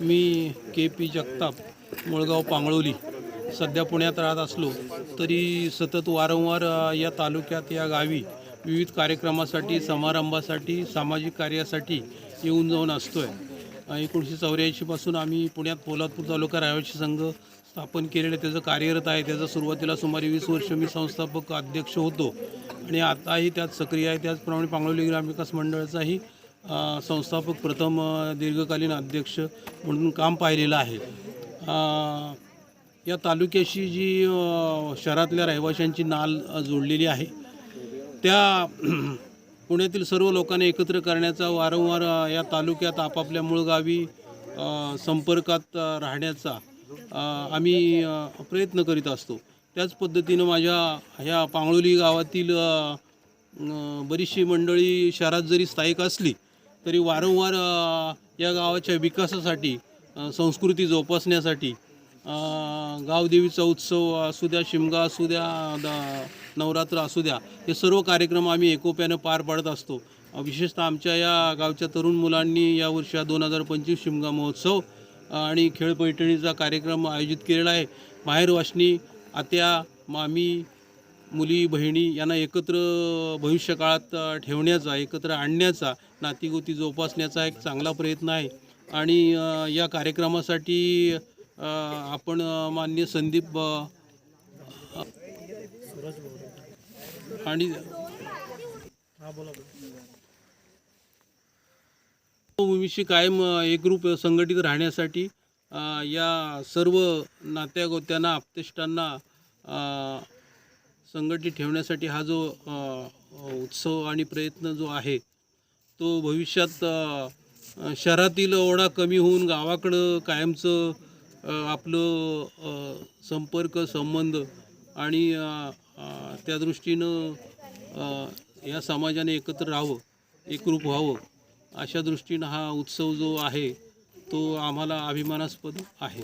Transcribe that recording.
मी के P Jagtap मुळगाव पांगळोली. सध्या पुण्यात राहत असलो तरी सतत वारंवार या तालुक्यात या गावी विविध कार्यक्रमासाठी समारंभासाठी सामाजिक कार्यासाठी येऊन जाऊन असतो आहे एकोणीसशे चौऱ्याऐंशीपासून आम्ही पुण्यात पोलादपूर तालुका रहिवासी संघ स्थापन केलेलं त्याचं कार्यरत आहे. त्याचं सुरुवातीला सुमारे वीस वर्ष मी संस्थापक अध्यक्ष होतो. आणि आताही त्यात सक्रिय आहे. त्याचप्रमाणे पांगळोली ग्रामविकास मंडळाचाही संस्थापक प्रथम दीर्घकालीन अध्यक्ष म्हणून काम पाहिलेलं आहे. या तालुक्याशी जी शहरातल्या रहिवाशांची नाल जोडलेली आहे त्या पुण्यातील सर्व लोकांना एकत्र करण्याचा वारंवार या तालुक्यात आपापल्या मूळ गावी संपर्कात राहण्याचा आम्ही प्रयत्न करीत असतो. त्याच पद्धतीनं माझ्या ह्या पांगळोली गावातील बरीचशी मंडळी शहरात जरी स्थायिक असली तरी वारंवार या गावाच्या विकासासाठी संस्कृती जोपासण्यासाठी गावदेवीचा उत्सव असू द्या शिमगा असू द्या द- नवरात्र असू द्या हे सर्व कार्यक्रम आम्ही एकोप्यानं पार पाडत असतो. विशेषतः आमच्या या गावच्या तरुण मुलांनी यावर्षी दोन हजार पंचवीस शिमगा महोत्सव आणि खेळ पैठणीचा कार्यक्रम आयोजित केलेला आहे. माहेर वाशनी आत्या मामी मुली बहिणी यांना एकत्र भविष्यकाळात ठेवण्याचा एकत्र आणण्याचा नातीगोती जोपासण्याचा एक चांगला प्रयत्न आहे. आणि या कार्यक्रमासाठी आपण मान्य माननीय संदीप आणि भूमीशी कायम एकरूप संघटित राहण्यासाठी या सर्व नात्यागोत्यांना आप्तेष्टांना संघटित ठेवण्यासाठी हा जो उत्सव आणि प्रयत्न जो आहे तो भविष्यात शहरातील ओढा कमी होऊन गावाकडं कायमचं आपलं संपर्क संबंध आणि त्या दृष्टीनं या समाजाने एकत्र राहावं एकरूप व्हावं अशा दृष्टीनं हा उत्सव जो आहे तो आम्हाला अभिमानास्पद आहे.